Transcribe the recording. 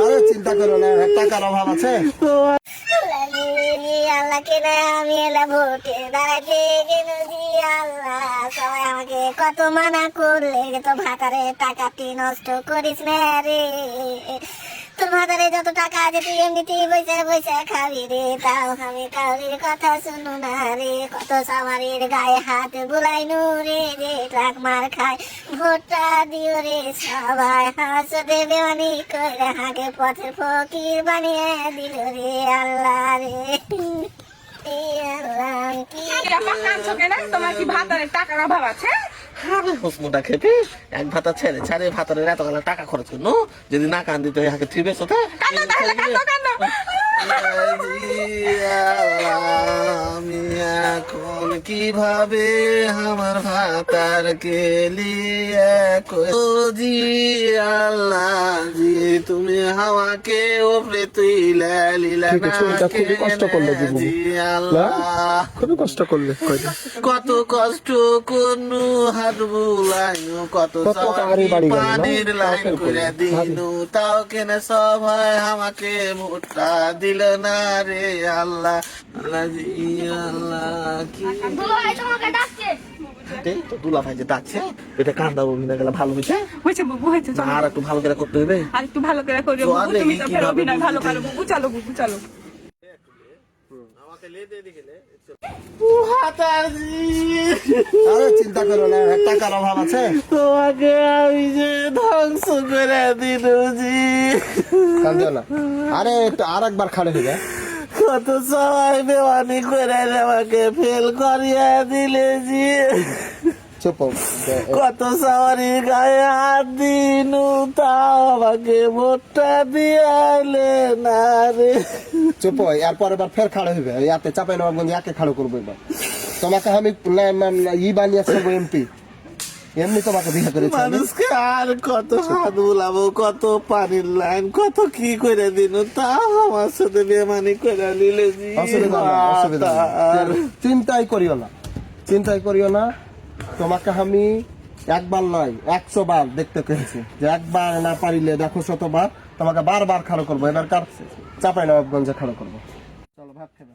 আরে চিন্তা করো না টাকার অভাব আছে? আল্লাহ কেন আমি এলা ভোটে দাঁড়াতে কেন আল্লাহ। সবাই আমাকে কত মানা করলে তো ভাতারে টাকাটি নষ্ট করিস না রে। তোর যত টাকা আছে তুই এমনিতেই বসে বসে খাবি রে, তাও আমি কাউরির কথা শুনো না রে। কত সামারির গায়ে হাত বুলাই নু রে যে ট্রাক মার খায়। ভোটটা দিও রে, সবাই হাসতে দেওয়ানি করে হাঁকে পথের ফকির বানিয়ে দিল রে আল্লাহ রে। আল্লাহ কি তোমার কি ভাতারের টাকার অভাব আছে? আরে হুসমুটা খেপে এক ভাতা ছেড়ে ছাড়ে ভাতারে এত গেলা টাকা খরচ করল যদি না কান দিতে হয় হাকে থিবে সোতে আমি এখন কীভাবে আমার ভাতার কেলি লিয়ে জি আল্লাহ তুমি হাওয়াকে ওপরে তুই লীলা ঠিক আছে, এটা খুবই কষ্ট করলে খুবই কষ্ট করলে কত কষ্ট কোন হাত বুলাইনু কত? পানির লাইন করে দিনু তাও কেন সবাই আমাকে মুটা দিল না রে আল্লাহ আল্লাহ জি আল্লাহ কি এ, তো দুলা ভাই যে ডাকছে এটা কান্দা অভিনয় গেলে ভালো হয়েছে হয়েছে বুবু হয়েছে আর একটু ভালো করে করতে হবে আর একটু ভালো করে করি বুবু তুমি তো ফের অভিনয় ভালো বুঝতে। বুবু চলো বুবু চলো। আরে চিন্তা করো না টাকার অভাব আছে? তোমাকে আমি যে ধ্বংস করে দিনু জি। কান্দিও না। আরে আর একবার খাড়ে হয়ে যায় কত সবাই বেওয়ানি করে আমাকে ফেল করিয়া দিলে চুপ কত সবারই গায়ে হাত দিনু তাও আমাকে ভোটটা দিয়ালে না রে। চুপ এরপর এবার ফের খাড়ে হইবে। ইয়াতে চাপাই নবাবগঞ্জ ইয়াকে খাড়ো করব এবার। তোমাকে আমি ই বানিয়ে আসব এমপি। এমনি তোমাকে বিয়ে করেছি আমি। মানুষকে আর কত হাত বুলাবো কত পানির লাইন কত কি করে দিনু তাও আমার সাথে বেমানি করে নিলে জি অসুবিধা না অসুবিধা আর চিন্তাই করিও না চিন্তাই করিও না। তোমাকে আমি একবার নয় একশো বার দেখতে পেয়েছি যে একবার না পারিলে দেখো শতবার তোমাকে বারবার খাড়ো করব এবার কার চাপাই নবাবগঞ্জে খাড়ো করব। চলো ভাত খেতে